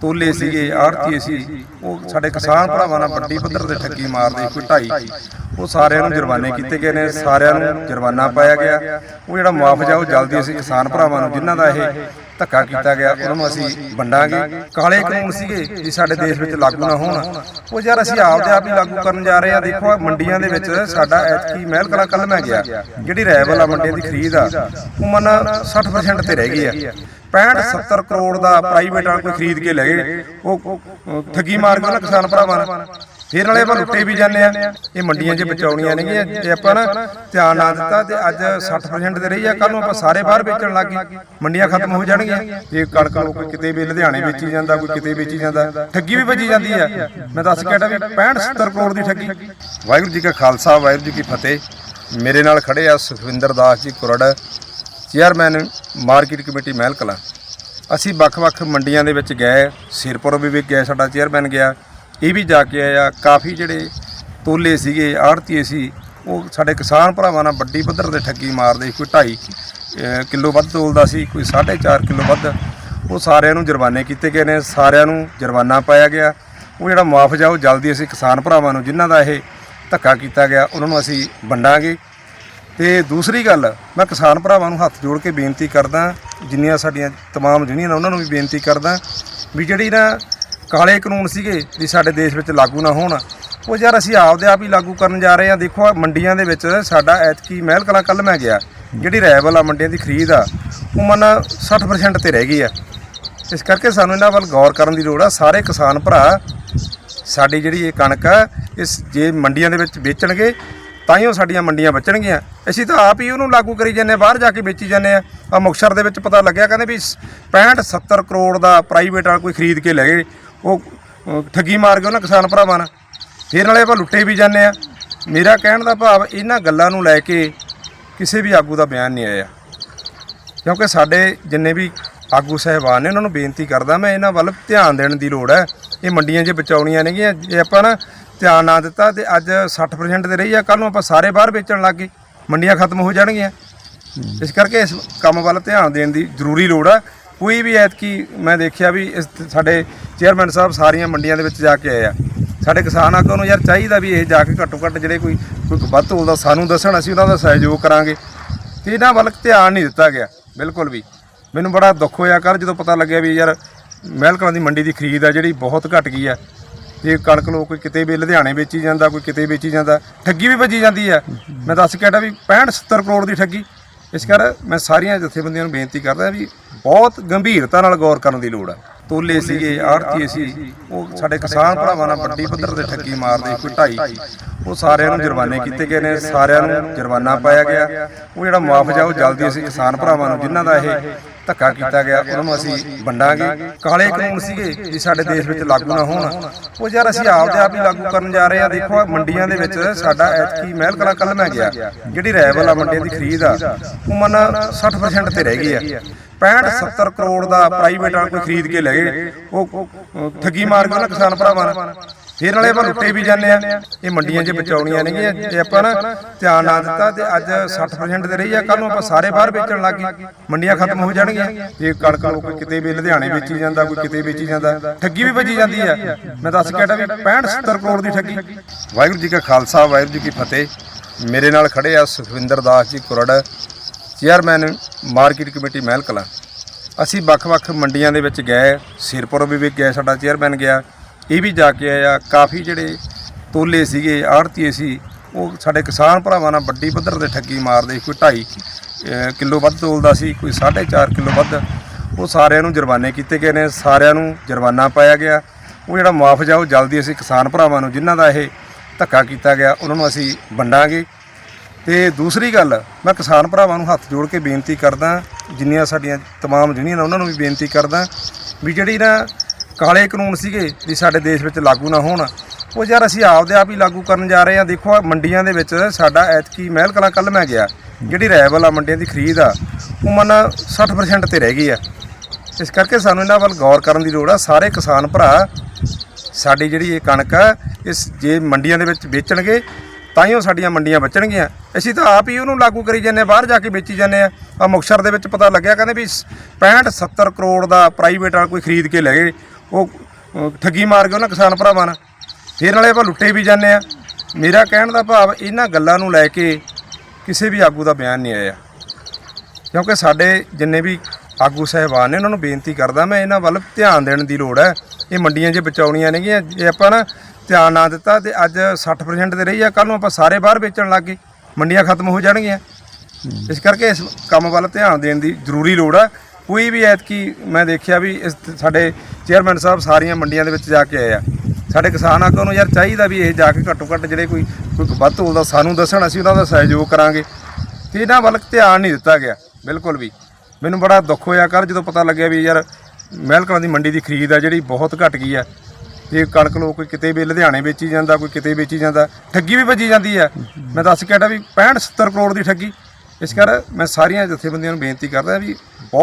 ਤੋਲੇ ਸੀਗੇ ਆੜਤੀ ਸੀ। ਉਹ ਸਾਡੇ ਕਿਸਾਨ ਭਰਾਵਾਂ ਨਾਲ ਵੱਡੀ ਪੱਧਰ ਤੇ ਠੱਗੀ ਮਾਰਦੇ, ਕੋਈ ਢਾਈ। ਉਹ ਸਾਰਿਆਂ ਨੂੰ ਜੁਰਮਾਨੇ ਕੀਤੇ ਗਏ ਨੇ, ਸਾਰਿਆਂ ਨੂੰ ਜੁਰਮਾਨਾ ਪਾਇਆ ਗਿਆ। ਉਹ ਜਿਹੜਾ ਮੁਆਵਜ਼ਾ ਉਹ ਜਲਦੀ ਅਸੀਂ ਕਿਸਾਨ ਭਰਾਵਾਂ ਨੂੰ, ਜਿਨ੍ਹਾਂ ਦਾ ਇਹ ਧੱਕਾ ਕੀਤਾ ਗਿਆ, ਉਹਨਾਂ ਨੂੰ ਅਸੀਂ ਵੰਡਾਂਗੇ। ਕਾਲੇ ਕਾਨੂੰਨ ਸੀਗੇ ਜੀ ਸਾਡੇ ਦੇਸ਼ ਵਿੱਚ ਲਾਗੂ ਨਾ ਹੋਣ। ਉਹ ਯਾਰ ਅਸੀਂ ਆਪਦੇ ਆਪ ਹੀ ਲਾਗੂ ਕਰਨ ਜਾ ਰਹੇ ਹਾਂ। ਦੇਖੋ ਆਹ ਮੰਡੀਆਂ ਦੇ ਵਿੱਚ ਸਾਡਾ ਐਤਕੀ ਮਹਿਲ ਕਲਾ ਕੱਲ ਮੈਂ ਗਿਆ। ਜਿਹੜੀ ਰੈਵਲ ਆ ਮੰਡੀਆਂ ਦੀ ਖਰੀਦ ਆ, ਉਹ ਮਨ 60% ਤੇ ਰਹਿ ਗਈ ਆ। 65 70 ਕਰੋੜ ਦਾ ਪ੍ਰਾਈਵੇਟ ਕੋਈ ਖਰੀਦ ਕੇ ਲੈ ਗਏ। ਉਹ ਠੱਗੀ ਮਾਰ ਕੇ ਉਹਨਾਂ ਕਿਸਾਨ ਭਰਾਵਾਂ ਨਾਲ। ਫਿਰ ਨਾਲੇ ਆਪਾਂ ਲੁੱਟੇ ਵੀ ਜਾਂਦੇ ਆ। ਇਹ ਮੰਡੀਆਂ 'ਚ ਬਚਾਉਣੀਆਂ ਨੇਗੀਆਂ ਜੇ ਆਪਾਂ ਨਾ ਧਿਆਨ ਨਾ ਦਿੱਤਾ ਤੇ ਅੱਜ 60% ਤੇ ਰਹੀ ਆ। ਕੱਲ ਨੂੰ ਆਪਾਂ ਸਾਰੇ ਬਾਹਰ ਵੇਚਣ ਲੱਗ ਗਏ। ਮੰਡੀਆਂ ਖਤਮ ਹੋ ਜਾਣਗੀਆਂ। ਇਹ ਕਣਕ ਲੋਕ ਕਿਤੇ ਵੀ ਲੁਧਿਆਣੇ ਵੇਚੀ ਜਾਂਦਾ ਕੋਈ ਕਿਤੇ ਵੇਚੀ ਜਾਂਦਾ। ਠੱਗੀ ਵੀ ਵੱਜੀ ਜਾਂਦੀ ਆ। ਮੈਂ ਦੱਸ ਕੇ ਹਟਾ ਵੀ 65 70 ਕਰੋੜ ਦੀ ਠੱਗੀ। ਵਾਹਿਗੁਰੂ ਜੀ ਕਾ ਖਾਲਸਾ ਵਾਹਿਗੁਰੂ ਜੀ ਕੀ ਫਤਿਹ। ਮੇਰੇ ਨਾਲ ਖੜੇ ਆ Sukhwinder Das ji Kurar. Chairman market committee Mahal Kalan ਅਸੀਂ ਵੱਖ-ਵੱਖ ਮੰਡੀਆਂ ਦੇ ਵਿੱਚ ਗਏ ਸਿਰਪੁਰ ਵੀ ਗਏ ਸਾਡਾ ਚੇਅਰਮੈਨ ਗਿਆ। ਇਹ ਵੀ ਜਾ ਕੇ ਆਇਆ। ਕਾਫੀ ਜਿਹੜੇ ਤੋਲੇ ਸੀਗੇ, ਆੜਤੀਏ ਸੀ, ਉਹ ਸਾਡੇ ਕਿਸਾਨ ਭਰਾਵਾਂ ਨਾਲ ਵੱਡੀ ਪੱਧਰ ਤੇ ਠੱਗੀ ਮਾਰਦੇ ਸੀ। ਕੋਈ 2.5 ਕਿਲੋ ਵੱਧ ਤੋਲਦਾ ਸੀ, ਕੋਈ 4.5 ਕਿਲੋ ਵੱਧ। ਉਹ ਸਾਰਿਆਂ ਨੂੰ ਜੁਰਮਾਨੇ ਕੀਤੇ ਗਏ ਨੇ। ਸਾਰਿਆਂ ਨੂੰ ਜੁਰਮਾਨਾ ਪਾਇਆ ਗਿਆ। ਉਹ ਜਿਹੜਾ ਮੁਆਵਜ਼ਾ, ਉਹ ਜਲਦੀ ਅਸੀਂ ਕਿਸਾਨ ਭਰਾਵਾਂ ਨੂੰ, ਜਿਨ੍ਹਾਂ ਦਾ ਇਹ ਧੱਕਾ ਕੀਤਾ ਗਿਆ, ਉਹਨਾਂ ਨੂੰ ਅਸੀਂ ਵੰਡਾਂਗੇ। ਤੇ ਦੂਸਰੀ ਗੱਲ, ਮੈਂ ਕਿਸਾਨ ਭਰਾਵਾਂ ਨੂੰ ਹੱਥ ਜੋੜ ਕੇ ਬੇਨਤੀ ਕਰਦਾ, ਜਿੰਨੀਆਂ ਸਾਡੀਆਂ ਤਮਾਮ ਯੂਨੀਅਨ ਉਹਨਾਂ ਨੂੰ ਵੀ ਬੇਨਤੀ ਕਰਦਾ ਵੀ ਜਿਹੜੀ ਨਾ ਕਾਲੇ ਕਾਨੂੰਨ ਸੀਗੇ ਵੀ ਸਾਡੇ ਦੇਸ਼ ਵਿੱਚ ਲਾਗੂ ਨਾ ਹੋਣ, ਉਹ ਯਾਰ ਅਸੀਂ ਆਪਦੇ ਆਪ ਹੀ ਲਾਗੂ ਕਰਨ ਜਾ ਰਹੇ ਹਾਂ। ਦੇਖੋ ਮੰਡੀਆਂ ਦੇ ਵਿੱਚ ਸਾਡਾ ਐਤਕੀ ਮਹਿਲ ਕਲਾ ਕੱਲ ਮੈਂ ਗਿਆ, ਜਿਹੜੀ ਰੈਵਲ ਆ ਮੰਡੀਆਂ ਦੀ ਖਰੀਦ ਆ, ਉਹ ਮਨ 60% ਤੇ ਰਹਿ ਗਈ ਆ। ਇਸ ਕਰਕੇ ਸਾਨੂੰ ਇਹਨਾਂ ਵੱਲ ਗੌਰ ਕਰਨ ਦੀ ਲੋੜ ਆ। ਸਾਰੇ ਕਿਸਾਨ ਭਰਾ, ਸਾਡੀ ਜਿਹੜੀ ਇਹ ਕਣਕ ਆ, ਇਸ ਜੇ ਮੰਡੀਆਂ ਦੇ ਵਿੱਚ ਵੇਚਣਗੇ ਤਾਂ ਹੀ ਉਹ ਸਾਡੀਆਂ ਮੰਡੀਆਂ ਬਚਣਗੀਆਂ। ਅਸੀਂ ਤਾਂ ਆਪ ਹੀ ਉਹਨੂੰ ਲਾਗੂ ਕਰੀ ਜਾਂਦੇ ਹਾਂ, ਬਾਹਰ ਜਾ ਕੇ ਵੇਚੀ ਜਾਂਦੇ ਆ ਆ ਮੁਕਤਸਰ ਦੇ ਵਿੱਚ ਪਤਾ ਲੱਗਿਆ ਕਹਿੰਦੇ ਵੀ 65 70 ਕਰੋੜ ਦਾ ਪ੍ਰਾਈਵੇਟ ਵਾਲਾ ਕੋਈ ਖਰੀਦ ਕੇ ਲੈ ਗਏ। ਉਹ ਠੱਗੀ ਮਾਰ ਗਏ ਉਹਨਾਂ ਕਿਸਾਨ ਭਰਾਵਾਂ ਨਾਲ। ਫਿਰ ਨਾਲੇ ਆਪਾਂ ਲੁੱਟੇ ਵੀ ਜਾਂਦੇ ਆ ਮੇਰਾ ਕਹਿਣ ਦਾ ਭਾਵ ਇਹਨਾਂ ਗੱਲਾਂ ਨੂੰ ਲੈ ਕੇ ਕਿਸੇ ਵੀ ਆਗੂ ਦਾ ਬਿਆਨ ਨਹੀਂ ਆਇਆ। ਕਿਉਂਕਿ ਸਾਡੇ ਜਿੰਨੇ ਵੀ ਆਗੂ ਸਹਿਬਾਨ ਨੇ ਉਹਨਾਂ ਨੂੰ ਬੇਨਤੀ ਕਰਦਾ ਮੈਂ ਇਹਨਾਂ ਵੱਲ ਧਿਆਨ ਦੇਣ ਦੀ ਲੋੜ ਹੈ। ਇਹ ਮੰਡੀਆਂ 'ਚ ਬਚਾਉਣੀਆਂ ਨੇਗੀਆਂ ਜੇ ਆਪਾਂ ਨਾ ਧਿਆਨ ਨਾ ਦਿੱਤਾ ਤੇ ਅੱਜ 60% ਤੇ ਰਹੀ ਆ। ਕੱਲ ਨੂੰ ਆਪਾਂ ਸਾਰੇ ਬਾਹਰ ਵੇਚਣ ਲੱਗ ਗਏ। ਮੰਡੀਆਂ ਖਤਮ ਹੋ ਜਾਣਗੀਆਂ। ਇਸ ਕਰਕੇ ਇਸ ਕੰਮ ਵੱਲ ਧਿਆਨ ਦੇਣ ਦੀ ਜ਼ਰੂਰੀ ਲੋੜ ਆ। ਕੋਈ ਵੀ ਐਤਕੀ ਮੈਂ ਦੇਖਿਆ ਵੀ ਇਸ ਸਾਡੇ ਚੇਅਰਮੈਨ ਸਾਹਿਬ ਸਾਰੀਆਂ ਮੰਡੀਆਂ ਦੇ ਵਿੱਚ ਜਾ ਕੇ ਆਏ ਆ। ਸਾਡੇ ਕਿਸਾਨ ਆਗੂ ਨੂੰ ਯਾਰ ਚਾਹੀਦਾ ਵੀ ਇਹ ਜਾ ਕੇ ਘੱਟੋ ਘੱਟ ਜਿਹੜੇ ਕੋਈ ਕੋਈ ਵੱਧ ਤੋਲਦਾ ਸਾਨੂੰ ਦੱਸਣ, ਅਸੀਂ ਉਹਨਾਂ ਦਾ ਸਹਿਯੋਗ ਕਰਾਂਗੇ। ਤੇ ਇਹਨਾਂ ਵੱਲ ਧਿਆਨ ਨਹੀਂ ਦਿੱਤਾ ਗਿਆ, ਬਿਲਕੁਲ ਵੀ। ਮੈਨੂੰ ਬੜਾ ਦੁੱਖ ਹੋਇਆ ਕਰ ਜਦੋਂ ਪਤਾ ਲੱਗਿਆ ਵੀ ਯਾਰ ਮਹਿਲਕਲਾਂ ਦੀ ਮੰਡੀ ਦੀ ਖਰੀਦ ਆ ਜਿਹੜੀ ਬਹੁਤ ਘਟ ਗਈ ਆ। ਤੇ ਕਣਕ ਲੋਕ ਕੋਈ ਕਿਤੇ ਵੀ ਲੁਧਿਆਣੇ ਵੇਚੀ ਜਾਂਦਾ ਕੋਈ ਕਿਤੇ ਵੇਚੀ ਜਾਂਦਾ ਠੱਗੀ ਵੀ ਵੱਜੀ ਜਾਂਦੀ ਆ ਮੈਂ ਦੱਸ ਕੇ ਹਟਾ ਵੀ 65 70 ਕਰੋੜ ਦੀ ਠੱਗੀ। ਇਸ ਕਰ ਮੈਂ ਸਾਰੀਆਂ ਜਥੇਬੰਦੀਆਂ ਨੂੰ ਬੇਨਤੀ ਕਰਦਾ ਵੀ ਬਹੁਤ ਗੰਭੀਰਤਾ ਨਾਲ ਗੌਰ ਕਰਨ ਦੀ ਲੋੜ ਆ ਤੋਲੇ ਸੀਗੇ ਆੜਤੀਏ ਸੀ ਉਹ ਸਾਡੇ ਕਿਸਾਨ ਭਰਾਵਾਂ ਨਾਲ ਵੱਡੀ ਪੱਧਰ ਤੇ ਠੱਗੀ ਮਾਰਦੇ ਕੋਈ ਢਾਈ ਉਹ ਸਾਰਿਆਂ ਨੂੰ ਜੁਰਮਾਨੇ ਕੀਤੇ ਗਏ ਨੇ ਸਾਰਿਆਂ ਨੂੰ ਜੁਰਮਾਨਾ ਪਾਇਆ ਗਿਆ। ਉਹ ਜਿਹੜਾ ਮੁਆਵਜ਼ਾ ਉਹ ਜਲਦੀ ਅਸੀਂ ਕਿਸਾਨ ਭਰਾਵਾਂ ਨੂੰ ਜਿਨ੍ਹਾਂ ਦਾ ਇਹ ਧੱਕਾ ਕੀਤਾ ਗਿਆ, ਉਹਨਾਂ ਨੂੰ ਅਸੀਂ ਵੰਡਾਂਗੇ। ਕਾਲੇ ਕਾਨੂੰਨ ਸੀਗੇ ਜੀ ਸਾਡੇ ਦੇਸ਼ ਵਿੱਚ ਲਾਗੂ ਨਾ ਹੋਣ। ਉਹ ਯਾਰ ਅਸੀਂ ਆਪਦੇ ਆਪ ਹੀ ਲਾਗੂ ਕਰਨ ਜਾ ਰਹੇ ਹਾਂ ਦੇਖੋ ਮੰਡੀਆਂ ਦੇ ਵਿੱਚ ਸਾਡਾ ਐਤਕੀ ਮਹਿਲ ਕਲਾ ਕੱਲ ਮੈਂ ਗਿਆ, ਜਿਹੜੀ ਰੈਵਲ ਆ ਮੰਡੀਆਂ ਦੀ ਖਰੀਦ ਆ, ਉਹ ਮਨ 60% ਤੇ ਰਹਿ ਗਈ ਆ। 65 70 ਕਰੋੜ ਦਾ ਪ੍ਰਾਈਵੇਟ ਵਾਲਾ ਕੋਈ ਖਰੀਦ ਕੇ ਲੈ ਗਏ। ਉਹ ਠੱਗੀ ਮਾਰ ਕੇ ਉਹਨਾਂ ਕਿਸਾਨ ਭਰਾਵਾਂ ਨਾਲ। ਫਿਰ ਨਾਲੇ ਆਪਾਂ ਲੁੱਟੇ ਵੀ ਜਾਂਦੇ ਆ। ਇਹ ਮੰਡੀਆਂ 'ਚ ਬਚਾਉਣੀਆਂ ਨੇਗੀਆਂ ਜੇ ਆਪਾਂ ਨਾ ਧਿਆਨ ਨਾ ਦਿੱਤਾ ਤੇ ਅੱਜ 60% ਤੇ ਰਹੀ ਆ। ਕੱਲ ਨੂੰ ਆਪਾਂ ਸਾਰੇ ਬਾਹਰ ਵੇਚਣ ਲੱਗ ਗਏ। ਮੰਡੀਆਂ ਖਤਮ ਹੋ ਜਾਣਗੀਆਂ। ਇਹ ਕਣਕ ਲੋਕ ਕਿਤੇ ਵੀ ਲੁਧਿਆਣੇ ਵੇਚੀ ਜਾਂਦਾ, ਕੋਈ ਕਿਤੇ ਵੇਚੀ ਜਾਂਦਾ, ਠੱਗੀ ਵੀ ਵੱਜੀ ਜਾਂਦੀ ਆ। ਮੈਂ ਦੱਸ ਕੇ ਹਟਾ ਵੀ 65 70 ਕਰੋੜ ਦੀ ਠੱਗੀ। ਵਾਹਿਗੁਰੂ ਜੀ ਕਾ ਖਾਲਸਾ, ਵਾਹਿਗੁਰੂ ਜੀ ਕੀ ਫਤਿਹ। ਮੇਰੇ ਨਾਲ ਖੜੇ ਆ Sukhwinder Das ji Kurar, chairman market committee Mahal Kalan. ਅਸੀਂ ਵੱਖ-ਵੱਖ ਮੰਡੀਆਂ ਦੇ ਵਿੱਚ ਗਏ, ਸਿਰਪੁਰ ਵੀ ਗਏ ਸਾਡਾ ਚੇਅਰਮੈਨ ਗਿਆ। ਇਹ ਵੀ ਜਾ ਕੇ ਆਇਆ, ਕਾਫੀ ਜਿਹੜੇ ਤੋਲੇ ਸੀਗੇ, ਆੜਤੀਏ ਸੀ, ਉਹ ਸਾਡੇ ਕਿਸਾਨ ਭਰਾਵਾਂ ਨਾਲ ਵੱਡੀ ਪੱਧਰ ਤੇ ਠੱਗੀ ਮਾਰਦੇ ਸੀ। ਕੋਈ 2.5 ਕਿਲੋ ਵੱਧ ਤੋਲਦਾ ਸੀ, ਕੋਈ 4.5 ਕਿਲੋ ਵੱਧ ਉਹ ਸਾਰਿਆਂ ਨੂੰ ਜੁਰਮਾਨੇ ਕੀਤੇ ਗਏ ਨੇ, ਸਾਰਿਆਂ ਨੂੰ ਜੁਰਮਾਨਾ ਪਾਇਆ ਗਿਆ ਉਹ ਜਿਹੜਾ ਮੁਆਵਜ਼ਾ, ਉਹ ਜਲਦੀ ਅਸੀਂ ਕਿਸਾਨ ਭਰਾਵਾਂ ਨੂੰ, ਜਿਨ੍ਹਾਂ ਦਾ ਇਹ ਧੱਕਾ ਕੀਤਾ ਗਿਆ, ਉਹਨਾਂ ਨੂੰ ਅਸੀਂ ਵੰਡਾਂਗੇ ਤੇ ਦੂਸਰੀ ਗੱਲ, ਮੈਂ ਕਿਸਾਨ ਭਰਾਵਾਂ ਨੂੰ ਹੱਥ ਜੋੜ ਕੇ ਬੇਨਤੀ ਕਰਦਾ, ਜਿੰਨੀਆਂ ਸਾਡੀਆਂ ਤਮਾਮ ਯੂਨੀਅਨ ਉਹਨਾਂ ਨੂੰ ਵੀ ਬੇਨਤੀ ਕਰਦਾ, ਵੀ ਜਿਹੜੀ ਨਾ ਕਾਲੇ ਕਾਨੂੰਨ ਸੀਗੇ ਵੀ ਸਾਡੇ ਦੇਸ਼ ਵਿੱਚ ਲਾਗੂ ਨਾ ਹੋਣ। ਉਹ ਯਾਰ ਅਸੀਂ ਆਪਦੇ ਆਪ ਹੀ ਲਾਗੂ ਕਰਨ ਜਾ ਰਹੇ ਹਾਂ। ਦੇਖੋ ਮੰਡੀਆਂ ਦੇ ਵਿੱਚ ਸਾਡਾ ਐਤਕੀ ਮਹਿਲ ਕਲਾ ਕੱਲ ਮੈਂ ਗਿਆ। ਜਿਹੜੀ ਰੈਵਲ ਆ ਮੰਡੀਆਂ ਦੀ ਖਰੀਦ ਆ ਉਹ ਮਨ 60% ਤੇ ਰਹਿ ਗਈ ਆ। ਇਸ ਕਰਕੇ ਸਾਨੂੰ ਇਹਨਾਂ ਵੱਲ ਗੌਰ ਕਰਨ ਦੀ ਲੋੜ ਆ। ਸਾਰੇ ਕਿਸਾਨ ਭਰਾ ਸਾਡੀ ਜਿਹੜੀ ਇਹ ਕਣਕ ਆ ਇਸ ਜੇ ਮੰਡੀਆਂ ਦੇ ਵਿੱਚ ਵੇਚਣਗੇ ਤਾਂ ਹੀ ਉਹ ਸਾਡੀਆਂ ਮੰਡੀਆਂ ਬਚਣਗੀਆਂ। ਅਸੀਂ ਤਾਂ ਆਪ ਹੀ ਉਹਨੂੰ ਲਾਗੂ ਕਰੀ ਜਾਂਦੇ ਹਾਂ, ਬਾਹਰ ਜਾ ਕੇ ਵੇਚੀ ਜਾਂਦੇ ਆ ਆ ਮੁਕਤਸਰ ਦੇ ਵਿੱਚ ਪਤਾ ਲੱਗਿਆ ਕਹਿੰਦੇ ਵੀ 65 70 ਕਰੋੜ ਦਾ ਪ੍ਰਾਈਵੇਟ ਵਾਲਾ ਕੋਈ ਖਰੀਦ ਕੇ ਲੈ ਗਏ। ਉਹ ਠੱਗੀ ਮਾਰ ਗਏ ਉਹਨਾਂ ਕਿਸਾਨ ਭਰਾਵਾਂ ਨਾਲ। ਫਿਰ ਨਾਲੇ ਆਪਾਂ ਲੁੱਟੇ ਵੀ ਜਾਂਦੇ ਆ। ਮੇਰਾ ਕਹਿਣ ਦਾ ਭਾਵ, ਇਹਨਾਂ ਗੱਲਾਂ ਨੂੰ ਲੈ ਕੇ ਕਿਸੇ ਵੀ ਆਗੂ ਦਾ ਬਿਆਨ ਨਹੀਂ ਆਇਆ। ਕਿਉਂਕਿ ਸਾਡੇ ਜਿੰਨੇ ਵੀ ਆਗੂ ਸਹਿਬਾਨ ਨੇ, ਉਹਨਾਂ ਨੂੰ ਬੇਨਤੀ ਕਰਦਾ ਮੈਂ ਇਹਨਾਂ ਵੱਲ ਧਿਆਨ ਦੇਣ ਦੀ ਲੋੜ ਹੈ। ਇਹ ਮੰਡੀਆਂ 'ਚ ਬਚਾਉਣੀਆਂ ਨੇਗੀਆਂ। ਜੇ ਆਪਾਂ ਨਾ ਧਿਆਨ ਨਾ ਦਿੱਤਾ ਤੇ ਅੱਜ 60% ਤੇ ਰਹੀ ਆ ਕੱਲ ਨੂੰ ਆਪਾਂ ਸਾਰੇ ਬਾਹਰ ਵੇਚਣ ਲੱਗ ਗਏ। ਮੰਡੀਆਂ ਖਤਮ ਹੋ ਜਾਣਗੀਆਂ। ਇਸ ਕਰਕੇ ਇਸ ਕੰਮ ਵੱਲ ਧਿਆਨ ਦੇਣ ਦੀ ਜ਼ਰੂਰੀ ਲੋੜ ਹੈ ਕੋਈ ਵੀ ਐਤਕੀ ਮੈਂ ਦੇਖਿਆ ਵੀ ਇਸ ਸਾਡੇ ਚੇਅਰਮੈਨ ਸਾਹਿਬ ਸਾਰੀਆਂ ਮੰਡੀਆਂ ਦੇ ਵਿੱਚ ਜਾ ਕੇ ਆਏ ਆ। ਸਾਡੇ ਕਿਸਾਨ ਆਗੂ ਨੂੰ ਯਾਰ ਚਾਹੀਦਾ ਵੀ ਇਹ ਜਾ ਕੇ ਘੱਟੋ ਘੱਟ ਜਿਹੜੇ ਕੋਈ ਕੋਈ ਵੱਧ ਤੋਲਦਾ ਸਾਨੂੰ ਦੱਸਣ, ਅਸੀਂ ਉਹਨਾਂ ਦਾ ਸਹਿਯੋਗ ਕਰਾਂਗੇ। ਤੇ ਇਹਨਾਂ ਵੱਲ ਧਿਆਨ ਨਹੀਂ ਦਿੱਤਾ ਗਿਆ, ਬਿਲਕੁਲ ਵੀ। ਮੈਨੂੰ ਬੜਾ ਦੁੱਖ ਹੋਇਆ ਕਰ ਜਦੋਂ ਪਤਾ ਲੱਗਿਆ ਵੀ ਯਾਰ ਮਹਿਲਕਲਾਂ ਦੀ ਮੰਡੀ ਦੀ ਖਰੀਦ ਆ ਜਿਹੜੀ ਬਹੁਤ ਘਟ ਗਈ ਆ। ਤੇ ਕਣਕ ਲੋਕ ਕੋਈ ਕਿਤੇ ਵੀ ਲੁਧਿਆਣੇ ਵੇਚੀ ਜਾਂਦਾ, ਕੋਈ ਕਿਤੇ ਵੇਚੀ ਜਾਂਦਾ, ਠੱਗੀ ਵੀ ਵੱਜੀ ਜਾਂਦੀ ਆ। ਮੈਂ ਦੱਸ ਕੇ ਹਟਾ ਵੀ 65 70 ਕਰੋੜ ਦੀ ਠੱਗੀ। ਇਸ ਕਰ ਮੈਂ ਸਾਰੀਆਂ ਜਥੇਬੰਦੀਆਂ ਨੂੰ ਬੇਨਤੀ ਕਰਦਾ ਵੀ ਬਹੁਤ